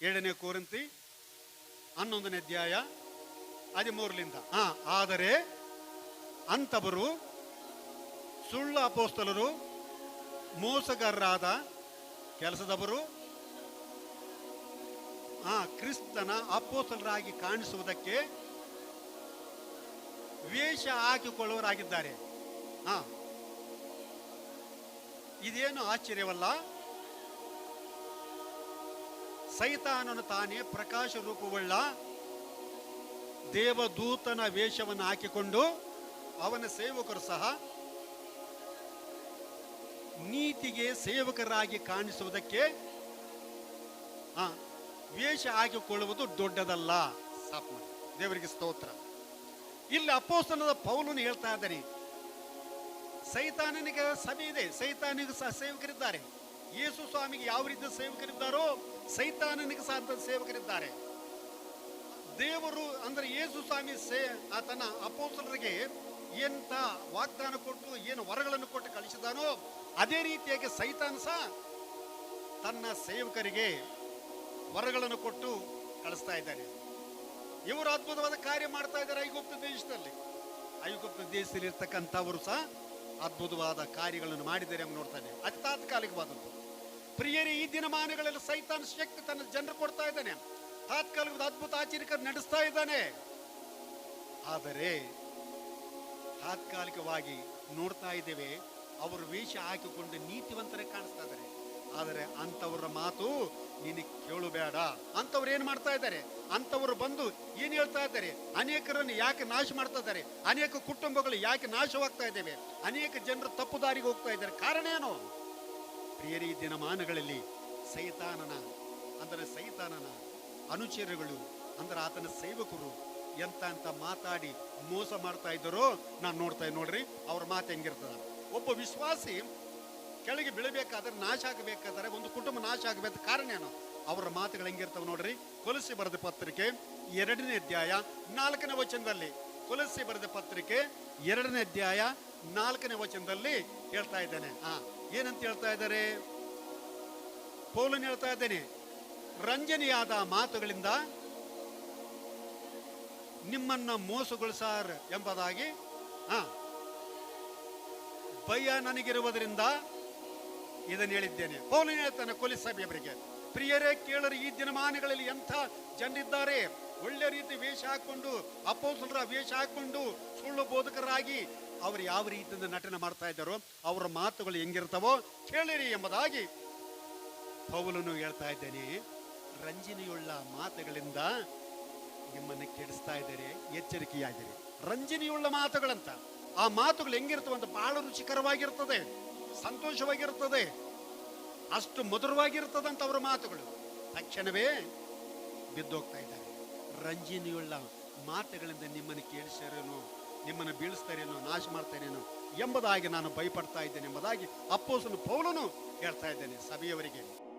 ಏಳನೇ ಕೋರಂತಿ ಹನ್ನೊಂದನೇ ಅಧ್ಯಾಯ ಹದಿಮೂರರಿಂದ. ಹಾ, ಆದರೆ ಅಂಥವರು ಸುಳ್ಳು ಅಪೋಸ್ತಲರು, ಮೋಸಗಾರರಾದ ಕೆಲಸದವರು ಆ ಕ್ರಿಸ್ತನ ಅಪೋಸ್ತಲರಾಗಿ ಕಾಣಿಸುವುದಕ್ಕೆ ವೇಷ ಹಾಕಿಕೊಳ್ಳುವರಾಗಿದ್ದಾರೆ ಹಾ, ಇದೇನು ಆಶ್ಚರ್ಯವಲ್ಲ? ಸೈತಾನನು ತಾನೇ ಪ್ರಕಾಶ ರೂಪವುಳ್ಳ ದೇವದೂತನ ವೇಷವನ್ನು ಹಾಕಿಕೊಂಡು ಅವನ ಸೇವಕರು ಸಹ ನೀತಿಗೆ ಸೇವಕರಾಗಿ ಕಾಣಿಸುವುದಕ್ಕೆ ಆ, ವೇಷ ಹಾಕಿಕೊಳ್ಳುವುದು ದೊಡ್ಡದಲ್ಲ. ದೇವರಿಗೆ ಸ್ತೋತ್ರ. ಇಲ್ಲಿ ಅಪೋಸ್ತನದ ಪೌಲನು ಹೇಳ್ತಾ ಇದ್ದಾನೆ ಸೈತಾನನಿಗೆ ಸಭೆ ಇದೆ. ಸೈತಾನಿಗೂ ಸಹ ಸೇವಕರಿದ್ದಾರೆ. ಯೇಸು ಸ್ವಾಮಿಗೆ ಯಾವ ರೀತಿ ಸೇವಕರಿದ್ದಾರೋ ಸೈತಾನನಿಗೆ ಅಂತ ಸೇವಕರಿದ್ದಾರೆ. ದೇವರು ಅಂದ್ರೆ ಯೇಸು ಸ್ವಾಮಿ ಸೇ ಆತನ ಅಪೋಸಲರಿಗೆ ಎಂತ ವಾಗ್ದಾನ ಕೊಟ್ಟು ಏನು ವರಗಳನ್ನು ಕೊಟ್ಟು ಕಳಿಸಿದಾನೋ, ಅದೇ ರೀತಿಯಾಗಿ ಸೈತಾನ ಸಹ ತನ್ನ ಸೇವಕರಿಗೆ ವರಗಳನ್ನು ಕೊಟ್ಟು ಕಳಿಸ್ತಾ ಇದ್ದಾರೆ. ಇವರು ಅದ್ಭುತವಾದ ಕಾರ್ಯ ಮಾಡ್ತಾ ಇದ್ದಾರೆ ಐಗುಪ್ತ ದೇಶದಲ್ಲಿ. ಐಗುಪ್ತ ದೇಶದಲ್ಲಿ ಇರ್ತಕ್ಕಂಥವರು ಸಹ ಅದ್ಭುತವಾದ ಕಾರ್ಯಗಳನ್ನು ಮಾಡಿದ್ದಾರೆ ನೋಡ್ತಾ ನೋಡ್ತಾನೆ ಅತಿ ತಾತ್ಕಾಲಿಕವಾದದ್ದು. ಪ್ರಿಯರೇ, ಈ ದಿನಮಾನಗಳಲ್ಲಿ ಸೈತಾನ ಶಕ್ತಿ ತನ್ನ ಜನರು ಕೊಡ್ತಾ ಇದ್ದಾನೆ. ತಾತ್ಕಾಲಿಕ ಅದ್ಭುತ ಆಚರಿಕ ನಡೆಸ್ತಾ ಇದ್ದಾನೆ. ಆದರೆ, ತಾತ್ಕಾಲಿಕವಾಗಿ ನೋಡ್ತಾ ಇದ್ದೇವೆ, ಅವರು ವೇಷ ಹಾಕಿಕೊಂಡು ನೀತಿವಂತರೇ ಕಾಣಿಸ್ತಾ ಇದ್ದಾರೆ. ಆದರೆ ಅಂತವರ ಮಾತು ನಿನಗೆ ಕೇಳಬೇಡ. ಅಂತವ್ರು ಏನ್ ಮಾಡ್ತಾ ಇದ್ದಾರೆ? ಅಂತವರು ಬಂದು ಏನ್ ಹೇಳ್ತಾ ಇದ್ದಾರೆ? ಅನೇಕರನ್ನು ಯಾಕೆ ನಾಶ ಮಾಡ್ತಾ ಇದ್ದಾರೆ? ಅನೇಕ ಕುಟುಂಬಗಳು ಯಾಕೆ ನಾಶವಾಗ್ತಾ ಇದ್ದೇವೆ? ಅನೇಕ ಜನರು ತಪ್ಪು ದಾರಿಗೆ ಹೋಗ್ತಾ ಇದ್ದಾರೆ. ಕಾರಣ ಏನು? ಪ್ರಿಯರಿ ದಿನಮಾನಗಳಲ್ಲಿ ಸೈತಾನನ, ಅಂದರೆ ಸೈತಾನನ ಅನುಚರಗಳು ಅಂದ್ರೆ ಆತನ ಸೇವಕರು ಎಂತ ಅಂತ ಮಾತಾಡಿ ಮೋಸ ಮಾಡ್ತಾ ಇದ್ದರೋ ನಾನು ನೋಡ್ತಾ ನೋಡ್ರಿ, ಅವ್ರ ಮಾತು ಹೆಂಗಿರ್ತದ. ಒಬ್ಬ ವಿಶ್ವಾಸಿ ಕೆಳಗೆ ಬೀಳಬೇಕಾದ್ರೆ ನಾಶ ಆಗಬೇಕಾದ್ರೆ ಒಂದು ಕುಟುಂಬ ನಾಶ ಆಗಬೇಕು ಕಾರಣ ಏನು? ಅವರ ಮಾತುಗಳು ಹೆಂಗಿರ್ತವೆ ನೋಡ್ರಿ ಕೊಲಸಿ ಬರೆದ ಪತ್ರಿಕೆ ಎರಡನೇ ಅಧ್ಯಾಯ ನಾಲ್ಕನೇ ವಚನದಲ್ಲಿ ಕೊಲಸಿ ಬರೆದ ಪತ್ರಿಕೆ ಎರಡನೇ ಅಧ್ಯಾಯ ನಾಲ್ಕನೇ ವಚನದಲ್ಲಿ ಹೇಳ್ತಾ ಇದ್ದಾನೆ. ಆ, ಏನಂತ ಹೇಳ್ತಾ ಇದ್ದಾರೆ? ಪೌಲನ್ ಹೇಳ್ತಾ ಇದ್ದೇನೆ, ರಂಜನೆಯಾದ ಮಾತುಗಳಿಂದ ನಿಮ್ಮನ್ನ ಮೋಸಗೊಳಿಸಾರ್ ಎಂಬುದಾಗಿ. ಹಾ ಭಯ ನನಗಿರುವುದರಿಂದ ಇದನ್ನು ಹೇಳಿದ್ದೇನೆ. ಪೌಲನ್ ಹೇಳ್ತಾನೆ ಕೊಲಿಸ್ ಸಭೆಯವರಿಗೆ ಪ್ರಿಯರೇ, ಕೇಳರು, ಈ ದಿನಮಾನಗಳಲ್ಲಿ ಎಂಥ ಜನರಿದ್ದಾರೆ. ಒಳ್ಳೆ ರೀತಿ ವೇಷ ಹಾಕೊಂಡು ಅಪೋಸಲರ ವೇಷ ಹಾಕೊಂಡು ಸುಳ್ಳು ಬೋಧಕರಾಗಿ ಅವರು ಯಾವ ರೀತಿಯಿಂದ ನಟನೆ ಮಾಡ್ತಾ ಇದ್ದಾರೋ, ಅವರ ಮಾತುಗಳು ಹೆಂಗಿರ್ತವೋ ಕೇಳಿರಿ ಎಂಬುದಾಗಿ ಪೌಲನು ಹೇಳ್ತಾ ಇದ್ದೇನೆ, ರಂಜಿನಿಯುಳ್ಳ ಮಾತುಗಳಿಂದ ನಿಮ್ಮನ್ನು ಕೆಡಿಸ್ತಾ ಇದ್ದಾರೆ ಎಚ್ಚರಿಕೆಯಾಗಿರಿ. ರಂಜಿನಿಯುಳ್ಳ ಮಾತುಗಳಂತ, ಆ ಮಾತುಗಳು ಹೆಂಗಿರ್ತವೆ ಅಂತ ಬಹಳ ರುಚಿಕರವಾಗಿರ್ತದೆ, ಸಂತೋಷವಾಗಿರ್ತದೆ, ಅಷ್ಟು ಮಧುರವಾಗಿರ್ತದಂತ ಅವರ ಮಾತುಗಳು. ತಕ್ಷಣವೇ ಬಿದ್ದೋಗ್ತಾ ಇದ್ದಾರೆ. ರಂಜನೆಯುಳ್ಳ ಮಾತುಗಳಿಂದ ನಿಮ್ಮನ್ನು ಕೇಳಿಸ್ತಾರೇನೋ ನಿಮ್ಮನ್ನು ಬೀಳಿಸ್ತಾರೇನೋ, ನಾಶ ಮಾಡ್ತಾರೇನೋ ಎಂಬುದಾಗಿ ನಾನು ಭಯಪಡ್ತಾ ಇದ್ದೇನೆ ಎಂಬುದಾಗಿ ಅಪ್ಪೋಸನು ಪೌಲನು ಹೇಳ್ತಾ ಇದ್ದೇನೆ ಸಭೆಯವರಿಗೆ.